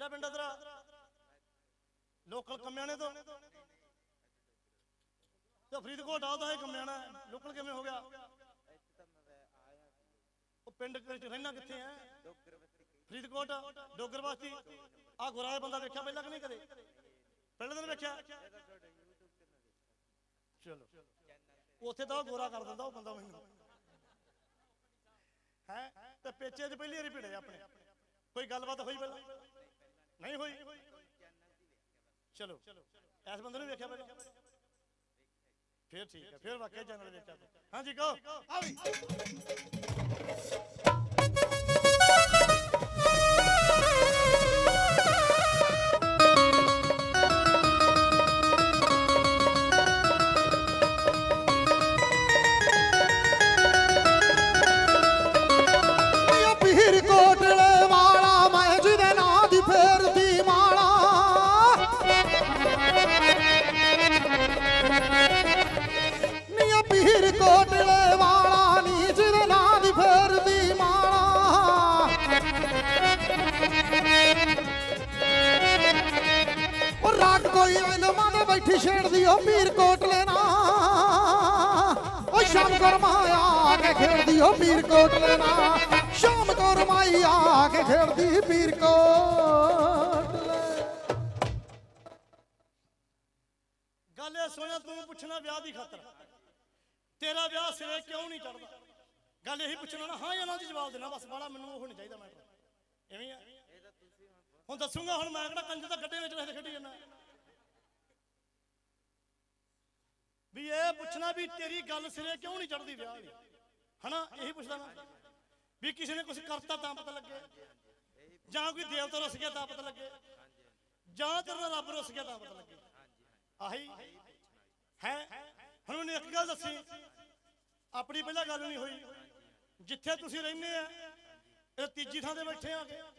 ਕਿਹੜਾ ਪਿੰਡ ਆ ਤੇਰਾ? ਲੋਕਲ ਕਮਿਆਣੇ ਤੋਂ। ਤੇ ਫਰੀਦਕੋਟ ਆ ਤਾਂ ਕਮਿਆਣਾ ਲੋਕਲ ਕਿਵੇਂ ਹੋ ਗਿਆ? ਉਹ ਪਿੰਡ ਵਿੱਚ ਰਹਿਣਾ ਕਿੱਥੇ ਹੈ? ਫਰੀਦਕੋਟ, ਡੋਗਰ ਆ ਗੁਰਾਏ ਬੰਦਾ ਵੇਖਿਆ ਪਹਿਲਾਂ ਕਿ ਨਹੀਂ ਕਦੇ? ਪਹਿਲੇ ਦਿਨ ਵੇਖਿਆ? ਚਲੋ। ਉੱਥੇ ਤਾਂ ਗੋਰਾ ਕਰ ਦਿੰਦਾ, ਉਹ ਬੰਦਾ ਮੈਨੂੰ। ਹੈ? ਤੇ ਪੇਚੇ 'ਚ ਪਹਿਲੀ ਵਾਰੀ ਭਿੜੇ ਆਪਣੇ। ਕੋਈ ਗੱਲਬਾਤ ਹੋਈ ਪਹਿਲਾਂ? ਨਹੀਂ ਹੋਈ। ਚਲੋ, ਇਸ ਬੰਦੇ ਨੂੰ ਵੇਖਿਆ ਪਹਿਲਾਂ। ਫਿਰ ਠੀਕ ਹੈ, ਫਿਰ ਵਾਕਿਆ ਚੈਨਲ ਵੇਖਿਆ। ਹਾਂਜੀ, ਕਹੋ। ਆ ਵੀ। ਕਰਮਾਇਆ ਕੇ ਖੇਡਦੀ ਓ ਪੀਰ ਕੋਟਲੇ ਨਾ ਸ਼ਾਮ ਕਰਮਾਈ ਕੇ ਖੇਡਦੀ ਪੀਰ ਕੋਟਲੇ ਗੱਲ ਇਹ ਸੋਹਣਾ ਤੂੰ ਪੁੱਛਣਾ ਵਿਆਹ ਦੀ ਖਾਤਰ। ਤੇਰਾ ਵਿਆਹ ਸਿਰੇ ਕਿਉਂ ਨਹੀਂ ਚੜਦਾ ਗੱਲ ਇਹੀ ਪੁੱਛਣਾ ਨਾ, ਹਾਂ ਜਾਂ ਨਾ ਦੀ ਜਵਾਬ ਦੇਣਾ, ਬਸ ਬਾਲਾ ਮੈਨੂੰ ਉਹ ਨਹੀਂ ਚਾਹੀਦਾ ਮੈਂ ਐਵੇਂ ਆ। ਹੁਣ ਦੱਸੂਗਾ, ਹੁਣ ਮੈਂ ਕਿਹੜਾ ਕੰਜ ਦਾ ਗੱਡੇ ਵਿੱਚ ਰਹਿ ਕੇ ਖੇਡੀ ਜਾਂਦਾ। ਵੀ ਇਹ ਪੁੱਛਣਾ ਵੀ ਤੇਰੀ ਗੱਲ ਸਿਰੇ ਕਿਉਂ ਨਹੀਂ ਚੜਦੀ ਵਿਆਹ ਦੀ? ਹਨਾ ਇਹੀ ਪੁੱਛਦਾ ਮੈਂ। ਵੀ ਕਿਸੇ ਨੇ ਕੁਝ ਕਰਤਾ ਤਾਂ ਪਤਾ ਲੱਗੇ? ਜਾਂ ਕੋਈ ਦੇਵਤਾ ਰੁੱਸ ਗਿਆ ਤਾਂ ਪਤਾ ਲੱਗੇ? ਜਾਂ ਤੇਰੇ ਰੱਬ ਰੁੱਸ ਗਿਆ ਤਾਂ ਪਤਾ ਲੱਗੇ? ਆਹੀ ਹੈ। ਹੁਣ ਮੈਨੂੰ ਇੱਕ ਗੱਲ ਦੱਸੀ। ਆਪਣੀ ਪਹਿਲਾਂ ਗੱਲ ਨਹੀਂ ਹੋਈ। ਜਿੱਥੇ ਤੁਸੀਂ ਰਹਿੰਦੇ ਆ ਇਹ ਤੀਜੀ ਥਾਂ ਤੇ ਬੈਠੇ ਆ। ਕੇ ਓ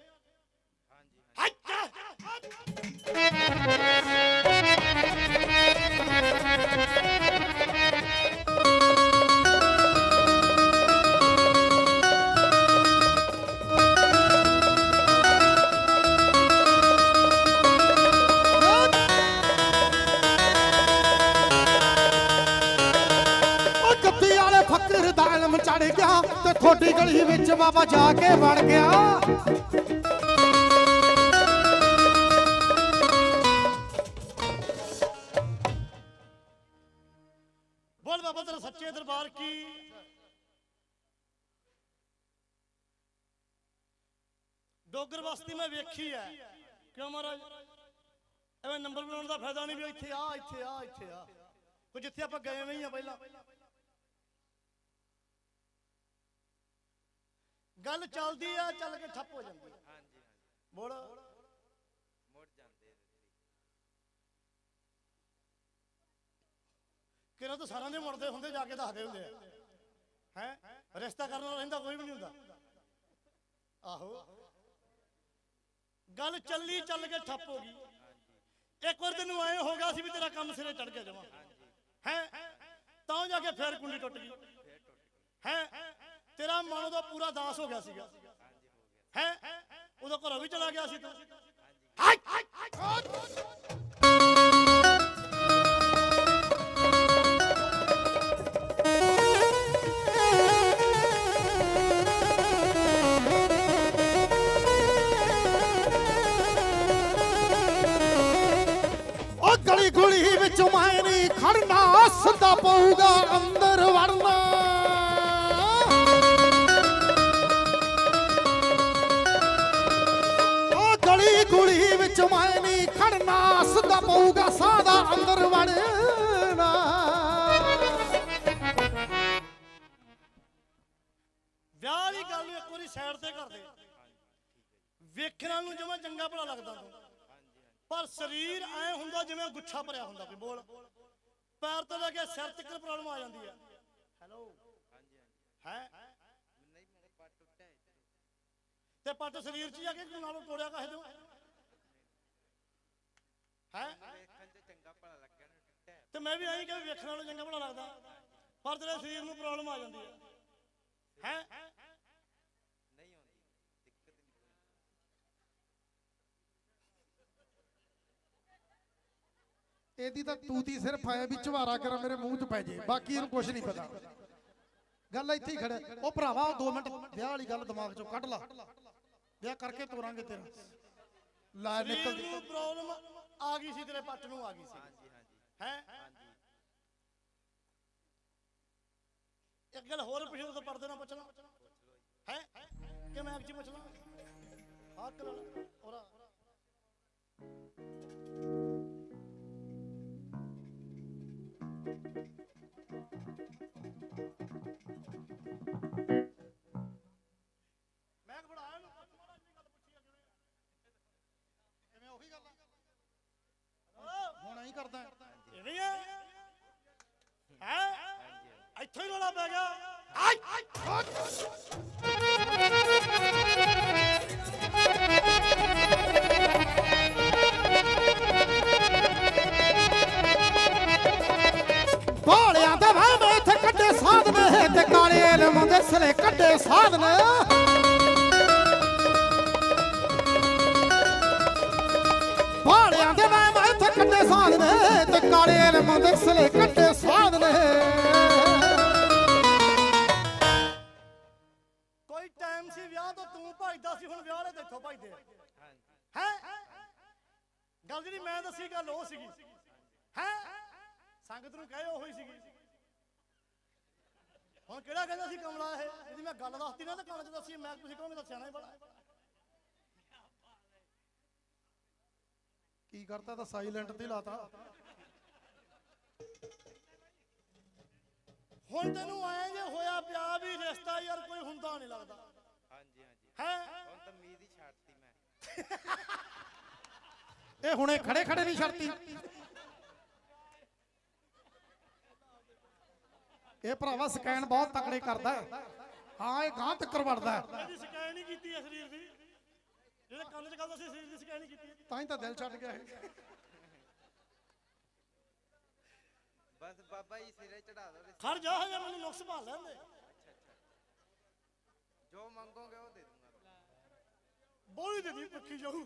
ਚੜ ਗਿਆ ਤੇ ਥੋੜੀ ਗਲੀ ਵਿੱਚ ਬਾਬਾ ਜਾ ਕੇ ਵੜ ਗਿਆ। ਬੋਲ ਬਾਬਾ, ਤੇਰਾ ਸੱਚੇ ਦਰਬਾਰ ਕੀ? ਡੋਗਰ ਬਸਤੀ ਮੈਂ ਵੇਖੀ ਹੈ। ਕਿਉਂ ਮਹਾਰਾਜ? ਐਵੇਂ ਨੰਬਰ ਬਣਾਉਣ ਦਾ ਫਾਇਦਾ ਨਹੀਂ ਵੀ ਇੱਥੇ ਆ ਇੱਥੇ ਆ ਇੱਥੇ ਆ। ਕੋਈ ਜਿੱਥੇ ਆਪਾਂ ਗਏ ਨਹੀਂ ਆ ਪਹਿਲਾਂ। ਗੱਲ ਚੱਲਦੀ ਆ, ਚੱਲ ਕੇ ਠੱਪ ਹੋ ਜਾਂਦੀ ਆ। ਬੋਲ। ਕਿਹਨਾਂ ਤਾਂ ਸਾਰਿਆਂ ਦੇ ਮੁੜਦੇ ਹੁੰਦੇ, ਜਾ ਕੇ ਦੱਸਦੇ ਹੁੰਦੇ ਆ। ਹੈ? ਰਿਸ਼ਤਾ ਕਰਨ ਵਾਲਾ ਰਹਿੰਦਾ, ਕੋਈ ਵੀ ਨਹੀਂ ਹੁੰਦਾ। ਆਹੋ। ਗੱਲ ਚੱਲੀ, ਚੱਲ ਕੇ ਠੱਪ ਹੋ ਗਈ। ਇੱਕ ਵਾਰ ਤੈਨੂੰ ਐ ਹੋ ਗਿਆ ਸੀ ਵੀ ਤੇਰਾ ਕੰਮ ਸਿਰੇ ਚੜ ਗਿਆ ਜਮਾ ਹੈ? ਤਾਂ ਜਾ ਕੇ ਫੇਰ ਕੁੰਡੀ ਟੁੱਟ ਗਈ। ਤੇਰਾ ਮਨ ਉਹਦਾ ਪੂਰਾ ਦਾਸ ਹੋ ਗਿਆ ਸੀਗਾ। ਹੈ? ਉਦੋਂ ਘਰੋਂ ਵੀ ਚਲਾ ਗਿਆ ਸੀ ਤੂੰ। ਓ ਗਲੀ ਗੁਲੀ ਵਿੱਚ ਮੈਂ ਨਹੀਂ ਖੜਨਾ, ਸਿੱਧਾ ਪਊਗਾ ਅੰਦਰ ਵੜਨਾ। ਗੁਲੀ ਮੈਂ ਨਹੀਂ ਖੜਨਾ, ਸਿੱਧਾ ਪਊਗਾ ਸਾਦਾ ਅੰਦਰ ਵੜਨਾ। ਵਿਆਹ ਵਾਲੀ ਗੱਲ ਨੂੰ ਇੱਕ ਵਾਰੀ ਸਾਈਡ ਤੇ ਕਰ ਦੇ। ਵੇਖਣ ਨੂੰ ਜਿਵੇਂ ਚੰਗਾ ਭਲਾ ਲੱਗਦਾ ਤੂੰ। ਪਰ ਸਰੀਰ ਐ ਹੁੰਦਾ ਜਿਵੇਂ ਗੁੱਛਾ ਭਰਿਆ ਹੁੰਦਾ ਕੋਈ ਬੋਲ। ਪੈਰ ਤੋਂ ਲੈ ਕੇ ਸਿਰ ਤੱਕ ਪ੍ਰੋਬਲਮ ਆ ਜਾਂਦੀ ਹੈ ਹੈਲੋ ਹੈ? ਤੇ ਪੱਟ ਸਰੀਰ 'ਚ ਜਾ ਕੇ ਨਾਲੋਂ ਤੋੜਿਆ ਕਾਹੇ ਤੋਂ? ਤੇ ਮੈਂ ਵੀ ਐਂ ਕਿ ਵੇਖਣ ਵਾਲਾ ਚੰਗਾ ਬਣਾ ਲੱਗਦਾ। ਪਰ ਤੇਰੇ ਸਰੀਰ ਨੂੰ ਪ੍ਰੋਬਲਮ ਆ ਜਾਂਦੀ ਹੈ ਹੈ? ਇਹਦੀ ਤਾਂ ਤੂਤੀ ਸਿਰਫ ਆਇਆ ਵੀ ਚਵਾਰਾ ਕਰ ਮੇਰੇ ਮੂੰਹ 'ਚ ਪੈ ਜੇ। ਬਾਕੀ ਇਹਨੂੰ ਕੁਝ ਨਹੀਂ ਪਤਾ। ਗੱਲ ਇੱਥੇ ਹੀ ਖੜਾ ਉਹ ਭਰਾਵਾ 2 ਮਿੰਟ ਵਿਆਹ ਵਾਲੀ ਗੱਲ ਦਿਮਾਗ 'ਚੋਂ ਕੱਢ ਲਾ। ਵਿਆਹ ਕਰਕੇ ਤੋਰਾਂਗੇ ਤੇਰਾ। ਲਾ ਨਿਕਲ ਪ੍ਰੋਬਲਮ ਆ ਗਈ ਸੀ ਤੇਰੇ ਪੱਟ ਨੂੰ ਆ ਗਈ ਸੀ। ਹਾਂਜੀ ਹਾਂਜੀ। ਹੈ? ਇੱਕ ਗੱਲ ਹੋਰ ਪੁੱਛੋ ਤਾਂ ਪੜਦੇ ਨਾ ਪੁੱਛਣਾ ਹੈ? ਕਿ ਮੈਂ ਅੱਗੇ ਪੁੱਛਣਾ ਹਾਂ ਕਰ ਔਰਾ ਹਾਂ ਕਰਦਾ। ਇਵੇਂ ਹੈ ਹੈ? ਇੱਥੇ ਹੀ ਰੋਲਾ ਪੈ ਗਿਆ। ਆਈ! ਬਾਲਿਆਂ ਦੇ ਵਹਿਮ ਇੱਥੇ ਕੱਢੇ ਸਾਧ ਨੇ ਤੇ ਕਾਲੇ ਇਲਮ ਦੇ ਸਲੇ ਕੱਢੇ ਸਾਧ ਨੇ ਸਲੇ ਕੱਢੇ ਸਾਧ ਨੇ। ਕੋਈ ਟਾਈਮ ਸੀ ਵਿਆਹ ਤੋਂ ਤੂੰ ਭਜਦਾ ਸੀ ਹੁਣ ਵਿਆਹ ਵਾਲੇ ਇੱਥੋਂ ਭਜਦੇ ਹੈ? ਗੱਲ ਜਿਹੜੀ ਮੈਂ ਦੱਸੀ ਗੱਲ ਉਹ ਸੀਗੀ। ਹੈ? ਸੰਗਤ ਨੂੰ ਕਹੇ ਉਹ ਹੀ ਸੀਗੀ। ਹੁਣ ਕਿਹੜਾ ਕਹਿੰਦਾ ਸੀ ਕਮਲਾ ਇਹ? ਜਿਹਦੀ ਮੈਂ ਗੱਲ ਦੱਸਤੀ ਨਾ ਤਾਂ ਕੰਨ 'ਚ ਦੱਸੀ ਮੈਂ ਤੁਸੀਂ ਕਹੋਗੇ ਤਾਂ ਸਿਆਣਾ ਹੀ ਬੜਾ। ਕੀ ਕਰਤਾ ਤਾਂ ਸਾਇਲੈਂਟ ਤੇ ਲਾਤਾ। ਹੁਣ ਤੈਨੂੰ ਆਏ ਜੇ ਹੋਇਆ ਪਿਆ ਵੀ ਰਿਸ਼ਤਾ ਯਾਰ ਕੋਈ ਹੁੰਦਾ ਨਹੀਂ ਲੱਗਦਾ। ਹਾਂਜੀ ਹਾਂਜੀ। ਹੈ? ਹੁਣ ਤਾਂ ਉਮੀਦ ਹੀ ਛੱਡਤੀ ਮੈਂ। ਇਹ ਹੁਣੇ ਖੜੇ ਖੜੇ ਨਹੀਂ ਛੜਤੀ ਇਹ ਭਰਾਵਾ ਸਕੈਨ ਬਹੁਤ ਤਕੜੇ ਕਰਦਾ ਹੈ। ਹਾਂ ਇਹ ਗਾਂ ਤੱਕਰ ਵੜਦਾ ਹੈ। ਇਹਦੀ ਸਕੈਨ ਨਹੀਂ ਕੀਤੀ ਹੈ ਸਰੀਰ ਦੀ। ਜਿਹੜੇ ਕੰਨ 'ਚ ਗੱਲ ਦੱਸੀ ਸਰੀਰ ਦੀ ਸਕੈਨ ਨਹੀਂ ਕੀਤੀ ਤਾਂ ਹੀ ਤਾਂ ਦਿਲ ਛੱਡ ਗਿਆ ਇਹ। ਬਸ ਬਾਬਾ ਜੀ ਸਿਰੇ ਚੜਾ ਦੋ ਖੜ ਜਾ ਹਜੇ ਮੈਨੂੰ ਨੁਕਸ ਭਾਲ ਲੈਂਦੇ ਜੋ ਮੰਗੋਗੇ ਉਹ ਦੇ ਦੂੰਗਾ। ਬੋਲੀ ਦੇ ਦੀ ਪੱਖੀ ਜਾਊ।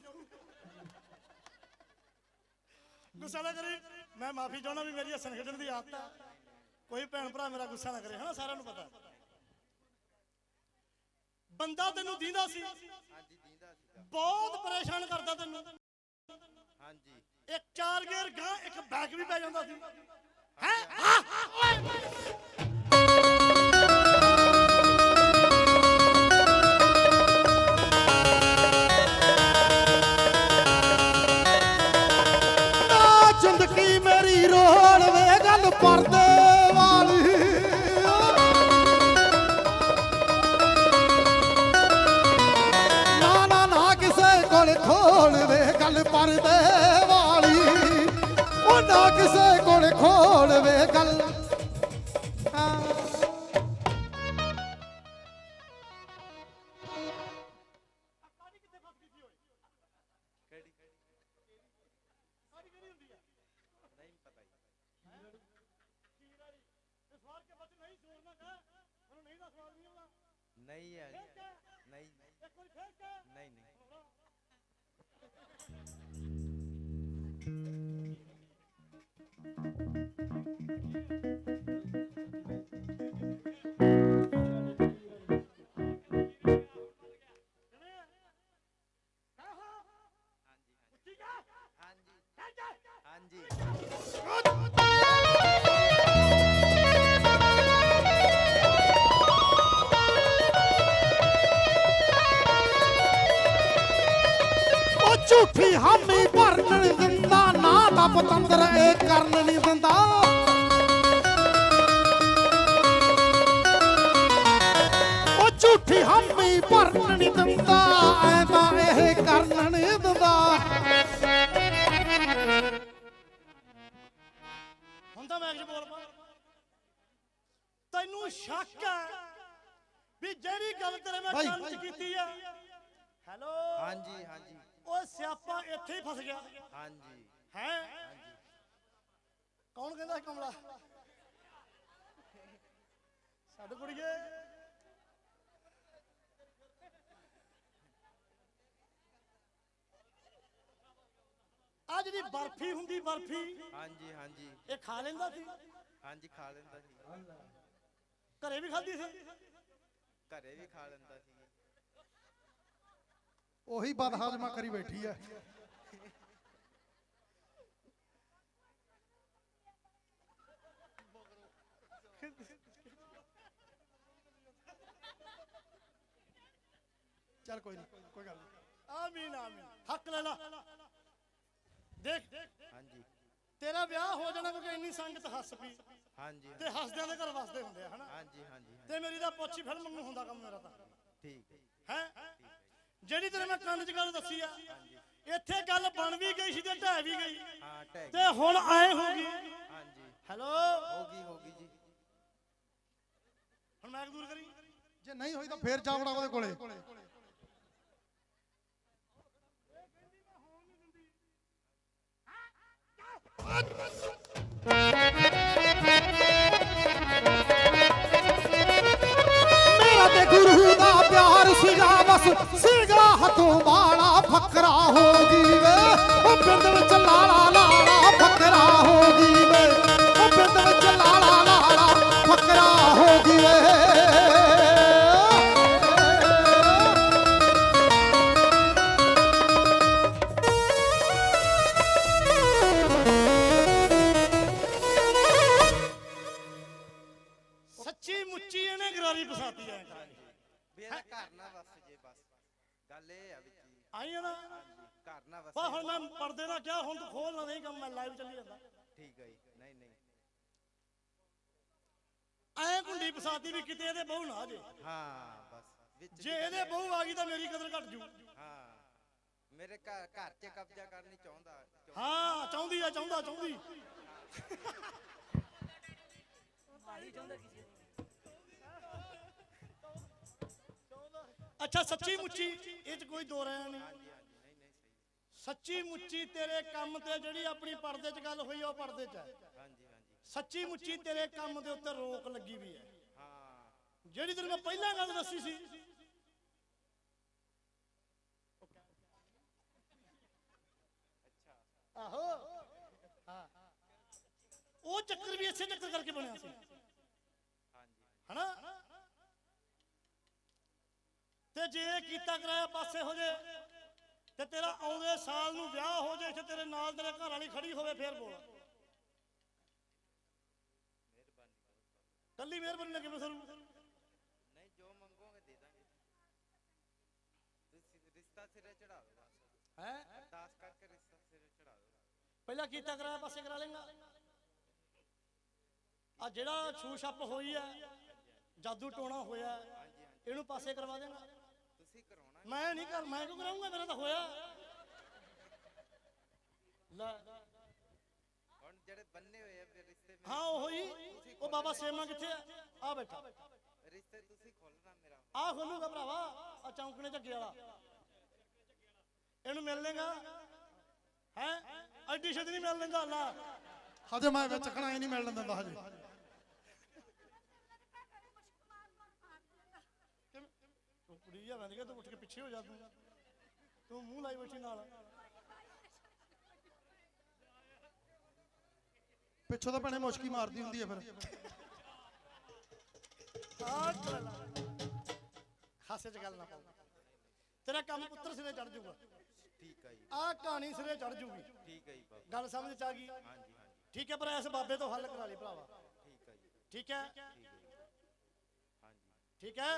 ਗੁੱਸਾ ਨਾ ਕਰੀ ਮੈਂ ਮਾਫੀ ਚਾਹਣਾ ਵੀ ਮੇਰੀ ਹੱਸਣ ਖੇਡਣ ਦੀ ਆਦਤ ਆ। ਕੋਈ ਭੈਣ ਭਰਾ ਮੇਰਾ ਗੁੱਸਾ ਨਾ ਕਰੇ ਹਨਾ ਸਾਰਿਆਂ ਨੂੰ ਪਤਾ। ਬੰਦਾ ਤੈਨੂੰ ਦੀਂਦਾ ਸੀ। ਹਾਂਜੀ ਦੀਂਦਾ ਸੀਗਾ। ਬਹੁਤ ਪਰੇਸ਼ਾਨ ਕਰਦਾ ਤੈਨੂੰ। ਹਾਂਜੀ। ਇੱਕ ਚਾਰ ਗੇਰ ਗਾਂ ਇੱਕ ਬੈਕ ਵੀ ਪੈ ਜਾਂਦਾ ਸੀ। ਜ਼ਿੰਦਗੀ ਮੇਰੀ ਰੋਲ ਵੇ, ਗੱਲ ਪਰਦੇ ਵਾਲੀ। ਨਾ ਨਾ ਨਾ ਕਿਸੇ ਕੋਲ ਖੋਲ ਵੇ, ਗੱਲ ਪਰਦੇ ਵਾਲੀ। ਉਹ ਨਾ ਕਿਸੇ ਕੋਲ ਖੋਲ ਵੇ, ਗੱਲ ਹਾਂ ਤਾਂ ਪਤੰਦਰ ਇਹ ਕਰਨ ਨਹੀਂ ਦਿੰਦਾ। ਉਹ ਝੂਠੀ ਹਾਮੀ ਭਰਨ ਨਹੀਂ ਦਿੰਦਾ ਐ ਤਾਂ ਇਹ ਕਰਨ ਨਹੀਂ ਦਿੰਦਾ। ਤਾਂ ਮੈਂ ਅੱਜ ਬੋਲ ਪਾ ਤੈਨੂੰ ਸ਼ੱਕ ਹੈ ਵੀ ਜਿਹੜੀ ਗੱਲ ਤੇਰੇ ਮੈਂ ਕੰਨ 'ਚ ਕੀਤੀ ਆ? ਹੈਲੋ? ਹਾਂਜੀ ਹਾਂਜੀ। ਉਹ ਸਿਆਪਾ ਇੱਥੇ ਹੀ ਫਸ ਗਿਆ। ਹਾਂਜੀ। ਹੈ? ਕੌਣ ਕਹਿੰਦਾ ਕਮਲਾ? ਸਾਡੇ ਕੁੜੀਏ ਆ ਜਿਹੜੀ ਬਰਫੀ ਹੁੰਦੀ ਬਰਫੀ ਹਾਂਜੀ ਹਾਂਜੀ। ਇਹ ਖਾ ਲੈਂਦਾ ਸੀ? ਹਾਂਜੀ ਖਾ ਲੈਂਦਾ ਸੀ। ਘਰੇ ਵੀ ਖਾਧੀ ਸੀ? ਘਰੇ ਵੀ ਖਾ ਲੈਂਦਾ ਸੀ। ਉਹੀ ਬਦਹਾਜ਼ਮਾ ਕਰੀ ਬੈਠੀ ਐ ਚੱਲ ਕੋਈ ਨਹੀਂ ਕੋਈ ਗੱਲ ਨਹੀਂ। ਆਮੀਨ ਆਮੀਨ। ਹੱਕ ਲੈ ਲਾ। ਦੇਖ ਹਾਂਜੀ। ਤੇਰਾ ਵਿਆਹ ਹੋ ਜਾਣਾ ਕਿਉਂਕਿ ਇੰਨੀ ਸੰਗਤ ਹੱਸ ਪਈ। ਹਾਂਜੀ ਤੇ ਹੱਸਦਿਆਂ ਦੇ ਘਰ ਵਸਦੇ ਹੁੰਦੇ ਆ ਹਨਾ? ਹਾਂਜੀ ਹਾਂਜੀ ਤੇ ਮੇਰੀ ਤਾਂ ਪੁੱਛੀ ਫਿਲਮ ਨੂੰ ਹੁੰਦਾ ਕੰਮ ਮੇਰਾ ਤਾਂ। ਠੀਕ ਹੈ। ਹੈ? ਜਿਹੜੀ ਤੇਰੇ ਮੈਂ ਕੰਨ 'ਚ ਗੱਲ ਦੱਸੀ ਆ ਇੱਥੇ ਗੱਲ ਬਣ ਵੀ ਗਈ ਸੀ ਤੇ ਢਹਿ ਵੀ ਗਈ। ਹਾਂ ਟੈਗ ਤੇ ਹੁਣ ਆਏ ਹੋ ਗਈ ਹਾਂਜੀ। ਹੈਲੋ? ਹੋ ਗਈ ਹੋ ਗਈ ਜੀ। ਹੁਣ ਮੈਂ ਦੂਰ ਕਰੀ? ਜੇ ਨਹੀਂ ਹੋਈ ਤਾਂ ਫੇਰ ਜਾਵੜਾ ਉਹਦੇ ਕੋਲੇ। ਮੇਰਾ ਤੇ ਗੁਰੂ ਦਾ ਪਿਆਰ ਸੀਗਾ ਬਸ ਸੀਗਾ ਹੱਥੋਂ ਬਾਲਾ ਫਸਾਤੀ ਵੀ ਕਿਤੇ ਇਹਦੇ ਬਹੂ ਨਾ ਆ ਜੇ। ਹਾਂ ਬਸ। ਵਿੱਚ ਜੇ ਇਹਦੇ ਬਹੂ ਆ ਗਈ ਤਾਂ ਮੇਰੀ ਕਦਰ ਘਟ ਜੂ। ਹਾਂ। ਮੇਰੇ ਘਰ ਘਰ 'ਚ ਕਬਜ਼ਾ ਕਰਨੀ ਚਾਹੁੰਦਾ। ਹਾਂ ਚਾਹੁੰਦੀ ਆ ਚਾਹੁੰਦਾ ਚਾਹੁੰਦੀ। ਅੱਛਾ ਸੱਚੀ ਮੁੱਚੀ ਇਹ ਚ ਕੋਈ ਦੋ ਰਹਿ ਨਹੀਂ। ਹਾਂਜੀ ਹਾਂਜੀ ਨਹੀਂ ਨਹੀਂ ਸਹੀ। ਸੱਚੀ ਮੁੱਚੀ ਤੇਰੇ ਕੰਮ ਤੇ ਜਿਹੜੀ ਆਪਣੀ ਪਰਦੇ 'ਚ ਗੱਲ ਹੋਈ ਆ, ਉਹ ਪਰਦੇ 'ਚ ਹੈ ਹਾਂਜੀ ਹਾਂਜੀ। ਸੱਚੀ ਮੁੱਚੀ ਤੇਰੇ ਕੰਮ ਦੇ ਉੱਤੇ ਰੋਕ ਲੱਗੀ ਵੀ ਹਾਂ ਜਿਹੜੀ ਤੈਨੂੰ ਮੈਂ ਪਹਿਲਾਂ ਗੱਲ ਦੱਸੀ ਸੀ। ਆਹੋ। ਹਾਂ ਉਹ ਚੱਕਰ ਵੀ ਇਸੇ ਚੱਕਰ ਕਰਕੇ ਬਣਿਆ ਸੀ। ਹਨਾ? ਤੇ ਜੇ ਕੀਤਾ ਕਰਾਇਆ ਪਾਸੇ ਹੋ ਜੇ, ਤੇ ਤੇਰਾ ਆਉਂਦੇ ਸਾਲ ਨੂੰ ਵਿਆਹ ਹੋ ਜੇ ਇੱਥੇ ਤੇਰੇ ਨਾਲ ਤੇਰੇ ਘਰ ਵਾਲੀ ਖੜੀ ਹੋਵੇ, ਫੇਰ ਬੋਲ। ਕੱਲੀ ਮਿਹਰਬਾਨੀ ਲੱਗੇ ਮੈਂ ਸਰੂ ਨਹੀਂ ਜੋ ਮੰਗੋਗੇ ਦੇ ਦਾਂਗੇ ਤੁਸੀਂ ਰਿਸ਼ਤਾ ਸਿਰੇ ਚੜਾ ਦਿਓ ਬਸ ਹੈ? ਅਰਦਾਸ ਕਰਕੇ ਰਿਸ਼ਤਾ ਸਿਰੇ ਚੜਾ ਦਿਓ ਪਹਿਲਾਂ ਕੀਤਾ ਕਰਾਇਆ ਪਾਸੇ ਕਰਾ ਲੇਗਾ। ਆ ਜਿਹੜਾ ਛੂ ਛੱਪ ਹੋਈ ਹੈ ਜਾਦੂ ਟੋਣਾ ਹੋਇਆ ਇਹਨੂੰ ਪਾਸੇ ਕਰਵਾ ਤੁਸੀਂ ਕਰਾਉਣਾ ਮੈਂ ਨਹੀਂ ਕਰ ਮੈਂ ਕਿਉਂ ਕਰਾਉਂਗਾ ਮੇਰਾ ਤਾਂ ਹੋਇਆ। ਲੈ। ਹੁਣ ਜਿਹੜੇ ਬੰਨੇ ਹੋਏ ਆ ਰਿਸ਼ਤੇ ਹਾਂ ਉਹ ਹੀ ਉਹ ਬਾਬਾ ਸੇਮਾ ਕਿੱਥੇ ਆ ਆ ਬੈਠਾ। ਰਿਸ਼ਤੇ ਤੁਸੀਂ ਖੋਲਣਾ ਮੇਰਾ। ਆ ਖੋਲੂਗਾ ਭਰਾਵਾ। ਆ ਚੌਂਕਣੇ ਝੱਗੇ ਵਾਲਾ। ਇਹਨੂੰ ਮਿਲ ਲੇਗਾ ਹੈ? ਐਡੀ ਛੇਤੀ ਨਹੀਂ ਮਿਲ ਲੈਂਦਾ ਅੱਲਾ ਹਜੇ ਮੈਂ ਵਿੱਚ ਖਣਾ ਹੀ ਨਹੀਂ ਮਿਲਣ ਦਿੰਦਾ ਹਜੇ। ਤੂੰ ਕੁੜੀ ਆ ਵੰਦ ਗਿਆ ਤੂੰ ਉੱਠ ਕੇ ਪਿੱਛੇ ਹੋ ਜਾ ਤੂੰ। ਤੂੰ ਮੂੰਹ ਲਾਈ ਬੈਠੀ ਨਾਲ। ਪਿੱਛੋਂ ਤਾਂ ਭੈਣੇ ਮੁਸ਼ਕੀ ਮਾਰਦੀ ਹੁੰਦੀ ਹੈ ਫਿਰ। ਹਾਸੇ ਚ ਗੱਲ ਨਾ ਪਾਓ। ਤੇਰਾ ਕੰਮ ਪੁੱਤਰ ਸਿਰੇ ਚੜ ਜਾਊਗਾ। ਠੀਕ ਹੈ ਜੀ ਆ ਕਹਾਣੀ ਸਿਰੇ ਚੜ ਜਾਊਗੀ ਠੀਕ ਹੈ ਜੀ ਬਾਬਾ। ਗੱਲ ਸਮਝ ਚ ਆ ਗਈ? ਹਾਂਜੀ ਹਾਂਜੀ। ਠੀਕ ਹੈ ਪਰ ਇਸ ਬਾਬੇ ਤੋਂ ਹੱਲ ਕਰਾ ਲਈ ਭਰਾਵਾ। ਠੀਕ ਹੈ ਜੀ। ਠੀਕ ਹੈ? ਠੀਕ ਹੈ ਜੀ। ਹਾਂਜੀ ਠੀਕ ਹੈ?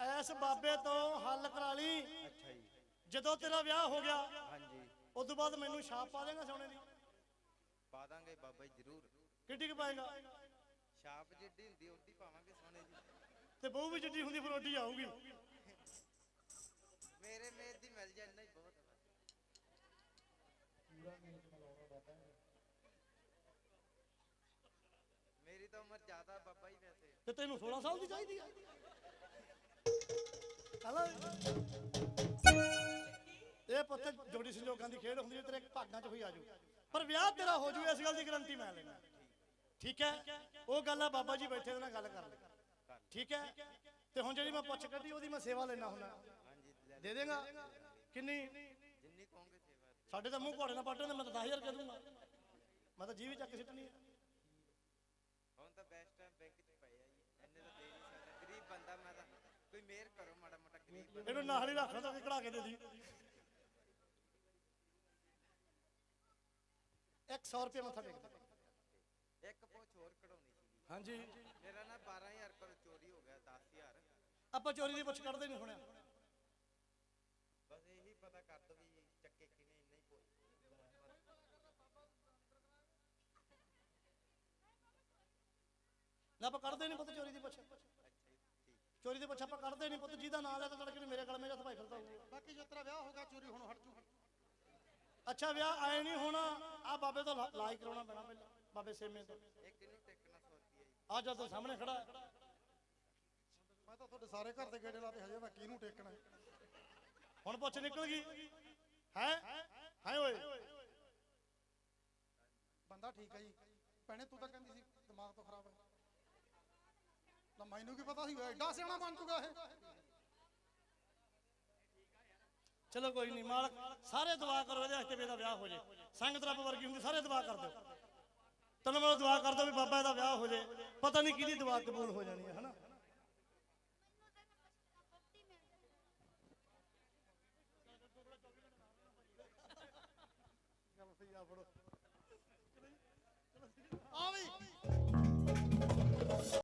ਐਸ ਬਾਬੇ ਤੋਂ ਹੱਲ ਕਰਾ ਲਈ। ਅੱਛਾ ਜੀ। ਜਦੋਂ ਤੇਰਾ ਵਿਆਹ ਹੋ ਗਿਆ ਹਾਂਜੀ। ਉਸ ਤੋਂ ਬਾਅਦ ਮੈਨੂੰ ਛਾਪ ਪਾ ਦੇਗਾ ਸੋਨੇ ਦੀ। ਪਾ ਦਾਂਗੇ ਬਾਬਾ ਜੀ ਜ਼ਰੂਰ। ਕਿੱਡੀ ਕੁ ਪਾਏਗਾ? ਛਾਪ ਜਿੱਡੀ ਹੁੰਦੀ ਓਡੀ ਪਾਵਾਂਗੇ ਸੋਨੇ ਦੀ। ਤੇ ਬਹੂ ਵੀ ਜਿੱਡੀ ਹੁੰਦੀ ਫਿਰ ਓਡੀ ਆਊਗੀ। ਮੇਰੇ ਮੇਰ ਦੀ ਮਿਲ ਜਾ ਇੰਨਾ ਹੀ ਬਹੁਤ ਹੈ ਮੇਰੀ ਤਾਂ ਉਮਰ ਜ਼ਿਆਦਾ ਬਾਬਾ ਜੀ ਵੈਸੇ। ਤੇ ਤੈਨੂੰ 16 ਸਾਲ ਦੀ ਚਾਹੀਦੀ ਆ। ਹਲੋ। ਇਹ ਪੁੱਤ ਜੋੜੀ ਸੰਜੋਗਾਂ ਦੀ ਖੇਡ ਹੁੰਦੀ ਹੈ ਤੇਰੇ ਭਾਗਾਂ 'ਚ ਹੋਈ ਆਜੂ। ਪਰ ਵਿਆਹ ਤੇਰਾ ਹੋ ਜੂ ਇਸ ਗੱਲ ਦੀ ਗਾਰੰਟੀ ਮੈਂ ਲੈਣਾ। ਠੀਕ ਹੈ? ਉਹ ਗੱਲ ਆ ਬਾਬਾ ਜੀ ਬੈਠੇ ਉਹਦੇ ਨਾਲ ਗੱਲ ਕਰ ਲੈ ਠੀਕ ਹੈ? ਤੇ ਹੁਣ ਜਿਹੜੀ ਮੈਂ ਪੁੱਛ ਕੱਢੀ ਉਹਦੀ ਮੈਂ ਸੇਵਾ ਲੈਣਾ ਹੁੰਦਾ। ਦੇ ਦੇਗਾ? ਕਿੰਨੀ? ਜਿੰਨੀ ਕਹੋਗੇ ਸੇਵਾ। ਸਾਡੇ ਤਾਂ ਮੂੰਹ ਘੋੜੇ ਨਾਲ ਪੱਟੇ ਨੇ ਮੈਂ ਤਾਂ 10000 ਕਹਿ ਦੂੰਗਾ। ਮੈਂ ਤਾਂ ਜੀਵ ਚੱਕ ਸਿੱਟਣੀ ਹੈ ਤਾਂ ਬੈਸਟ ਬੈਂਕ 'ਚ ਪਏ ਆ ਜੀ। ਇੰਨੇ ਤਾਂ ਦੇ ਨਹੀਂ ਸਕਦਾ। ਗਰੀਬ ਬੰਦਾ ਮੈਂ ਤਾਂ ਕੋਈ ਮਿਹਰ ਕਰੋ ਮਾੜਾ ਮੋਟਾ ਗਰੀਬ ਬੰਦਾ। ਇਹਨੂੰ ਨਾਲ ਹੀ ਰੱਖ ਲਓ ਤਾਂ ਕਢਾ ਕੇ ਦੇ ਦੀ। 100 ਰੁਪਏ ਮੱਥਾ ਟੇਕ ਦੇ ਇੱਕ ਪੋਚ ਹੋਰ ਕਢਾਉਣੀ ਸੀ। ਹਾਂਜੀ। ਮੇਰਾ ਨਾ 12000 ਕੋਲ ਚੋਰੀ ਹੋ ਗਿਆ 10000 ਆਪਾਂ ਚੋਰੀ ਦੀ ਪੁੱਛ ਕੱਢਦੇ ਨਹੀਂ ਸੁਣਿਆ ਬਸ ਇਹੀ ਪਤਾ ਕਰ ਦੋ ਵੀ ਚੱਕੇ ਕਿਨੇ ਇੰਨਾ ਹੀ ਪੋਚ ਨਾ ਆਪਾਂ ਕੱਢਦੇ ਨਹੀਂ ਪੁੱਤ ਚੋਰੀ ਦੀ ਪੁੱਛ। ਅੱਛਾ ਜੀ ਠੀਕ ਚੋਰੀ ਦੀ ਪੁੱਛ ਆਪਾਂ ਕੱਢਦੇ ਨਹੀਂ ਪੁੱਤ ਜਿਹਦਾ ਨਾਂ ਲਿਆ ਤਾਂ ਤੜਕੇ ਨੂੰ ਮੇਰੇ ਗਲ ਮੇਂ ਹੱਥ ਭਾਈ ਫਿਰਦਾ ਹੋਊਗਾ। ਬਾਕੀ ਜੋ ਤੇਰਾ ਵਿਆਹ ਹੋ ਗਿਆ ਚੋਰੀ ਹੁਣ ਹਟ ਜੂ ਅੱਛਾ ਵਿਆਹ ਆਏ ਨਹੀਂ ਹੋਣਾ ਆ ਬਾਬੇ ਤੋਂ ਲਾ- ਇਲਾਜ ਕਰਾਉਣਾ ਪੈਣਾ ਪਹਿਲਾਂ ਬਾਬੇ ਸੇਮੇ ਤੋਂ। ਇਹ ਕਿਹਨੂੰ ਟੇਕਣਾ 100 ਰੁਪਏ ਜੀ। ਆ ਜਦੋਂ ਸਾਹਮਣੇ ਖੜਾ। ਹੈ। ਮੈਂ ਤਾਂ ਤੁਹਾਡੇ ਸਾਰੇ ਘਰ ਦੇ ਗੇੜੇ ਲਾਤੇ ਹਜੇ ਮੈਂ ਕਿਹਨੂੰ ਟੇਕਣਾ ਹੁਣ ਪੁੱਛ ਨਿਕਲ ਗਈ। ਹੈ? ਹੈ ਓਏ? ਬੰਦਾ ਠੀਕ ਹੈ ਜੀ। ਭੈਣੇ ਤੂੰ ਤਾਂ ਕਹਿੰਦੀ ਸੀ ਦਿਮਾਗ ਤੋਂ ਖਰਾਬ ਹੈ ਨਾ ਮੈਨੂੰ ਕੀ ਪਤਾ ਸੀ, ਉਹ ਐਡਾ ਸਿਆਣਾ ਬਣ ਜੂਗਾ ਇਹ। ਚਲੋ ਕੋਈ ਨਹੀਂ, ਮਾਲਕ, ਸਾਰੇ ਦੁਆ ਕਰੋ ਇਹਦੇ ਹੱਥੇ ਵੀ ਵਿਆਹ ਹੋ ਜੇ। ਸੰਗਤ ਰੱਬ ਵਰਗੀ ਹੁੰਦੀ, ਸਾਰੇ ਦੁਆ ਕਰ ਦਿਓ। ਤਨ ਮੈਂ ਦੁਆ ਕਰ ਦਿਓ ਵੀ ਬਾਬਾ ਇਹਦਾ ਵਿਆਹ ਹੋ ਜੇ। ਪਤਾ ਨਹੀਂ ਕਿਹਦੀ ਦੁਆ ਕਬੂਲ ਹੋ ਜਾਣੀ ਹੈ